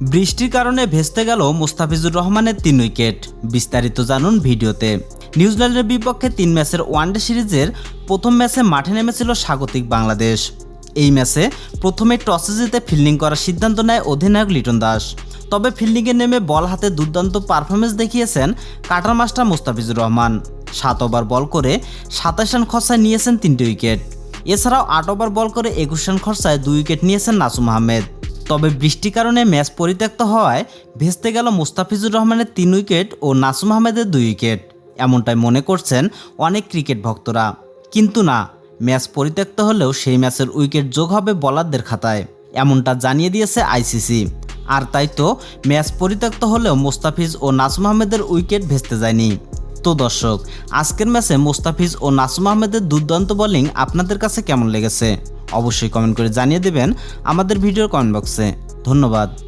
বৃষ্টির কারণে ভেস্তে গেল মুস্তাফিজুর রহমানের তিন উইকেট। বিস্তারিত জানুন ভিডিওতে। নিউজিল্যান্ডের বিপক্ষে তিন ম্যাচের ওয়ানডে সিরিজের প্রথম ম্যাচে মাঠে নেমেছিল স্বাগতিক বাংলাদেশ। এই ম্যাচে প্রথমে টসে জিতে ফিল্ডিং করার সিদ্ধান্ত নেয় অধিনায়ক লিটন দাস। তবে ফিল্ডিংয়ে নেমে বল হাতে দুর্দান্ত পারফরমেন্স দেখিয়েছেন কাটার মাস্টার মুস্তাফিজুর রহমান। সাত ওভার বল করে সাতাশ রান খরচায় নিয়েছেন তিনটি উইকেট। এছাড়াও আট ওভার বল করে একুশ রান খরচায় দুই উইকেট নিয়েছেন নাসুম আহমেদ। তবে বৃষ্টির কারণে ম্যাচ পরিত্যক্ত হওয়ায় ভেস্তে গেল মুস্তাফিজুর রহমানের তিন উইকেট ও নাসুম আহমেদের দুই উইকেট। এমনটাই মনে করছেন অনেক ক্রিকেট ভক্তরা। কিন্তু না, ম্যাচ পরিত্যক্ত হলেও সেই ম্যাচের উইকেট যোগ হবে বলারদের খাতায়, এমনটা জানিয়ে দিয়েছে আইসিসি। আর তাই তো, ম্যাচ পরিত্যক্ত হলেও মোস্তাফিজ ও নাসুম আহমেদের উইকেট ভেস্তে যায়নি। তো দর্শক, আজকের ম্যাচে মোস্তাফিজ ও নাসুম আহমেদের দুর্দান্ত বোলিং আপনাদের কাছে কেমন লেগেছে? অবশ্যই কমেন্ট করে জানিয়ে দেবেন আমাদের ভিডিওর কমেন্ট বক্সে ধন্যবাদ।